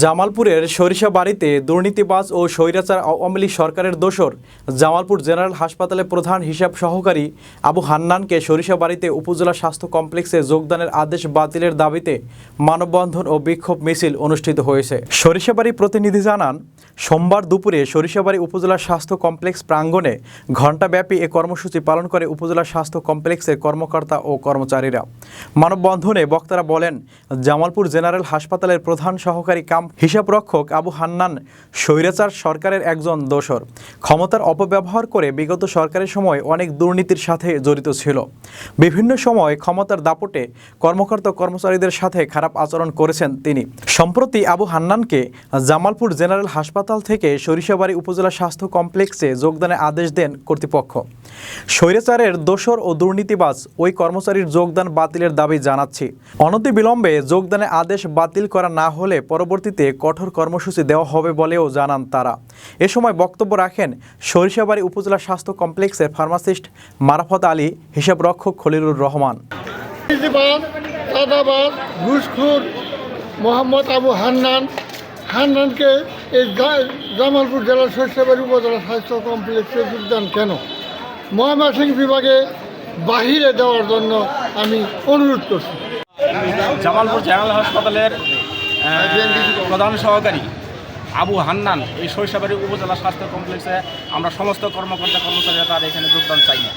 জামালপুরের সরিষাবাড়িতে দুর্নীতিবাজ ও স্বৈরাচার আওয়ামী লীগ সরকারের দোসর জামালপুর জেনারেল হাসপাতালে প্রধান হিসাব সহকারী আবু হান্নানকে সরিষাবাড়িতে উপজেলা স্বাস্থ্য কমপ্লেক্সে যোগদানের আদেশ বাতিলের দাবিতে মানববন্ধন ও বিক্ষোভ মিছিল অনুষ্ঠিত হয়েছে। সরিষাবাড়ি প্রতিনিধি জানান, সোমবার দুপুরে সরিষাবাড়ি উপজেলা স্বাস্থ্য কমপ্লেক্স প্রাঙ্গণে ঘণ্টাব্যাপী এ কর্মসূচি পালন করে উপজেলা স্বাস্থ্য কমপ্লেক্সের কর্মকর্তা ও কর্মচারীরা। মানববন্ধনে বক্তারা বলেন, জামালপুর জেনারেল হাসপাতালের প্রধান সহকারী কাম হিসাবরক্ষক আবু হান্নান স্বৈরাচার সরকারের একজন দোসর ক্ষমতার অপব্যবহার করে বিগত সরকারের সময় অনেক দুর্নীতির সাথে জড়িত ছিল। বিভিন্ন সময় ক্ষমতার দাপটে কর্মকর্তা কর্মচারীদের সাথে খারাপ আচরণ করেছেন তিনি। সম্প্রতি আবু হান্নানকে জামালপুর জেনারেল হাসপাতাল থেকে সরিষাবাড়ি উপজেলা স্বাস্থ্য কমপ্লেক্সে যোগদানের আদেশ দেন কর্তৃপক্ষ। স্বৈরাচারের দোসর ও দুর্নীতিবাজ ওই কর্মচারীর যোগদান বাতিলের দাবি জানাচ্ছি। অনতিবিলম্বে যোগদানের আদেশ বাতিল করা না হলে পরবর্তীতে কঠোর কর্মসূচি দেওয়া হবে বলেও জানান তারা। এ সময় বক্তব্য রাখেন সরিষাবাড়ি উপজেলা স্বাস্থ্য কমপ্লেক্সের ফার্মাসিস্ট মারাফত আলী হিসাবরক্ষক খলিলুর রহমান। মোহাম্মদ আবু হান্নান। হান্নানকে এই জামালপুর জেলার শস্যবাড়ি উপজেলা স্বাস্থ্য কমপ্লেক্সে যোগদান কেন? ময়মনসিং বিভাগে বাহিরে দেওয়ার জন্য আমি অনুরোধ করছি। জামালপুর জেনারেল হাসপাতালের প্রধান সহকারী আবু হান্নান এই শৈশবের উপজেলা স্বাস্থ্য কমপ্লেক্সে আমরা সমস্ত কর্মকর্তা কর্মচারীরা তার এখানে যোগদান চাই। না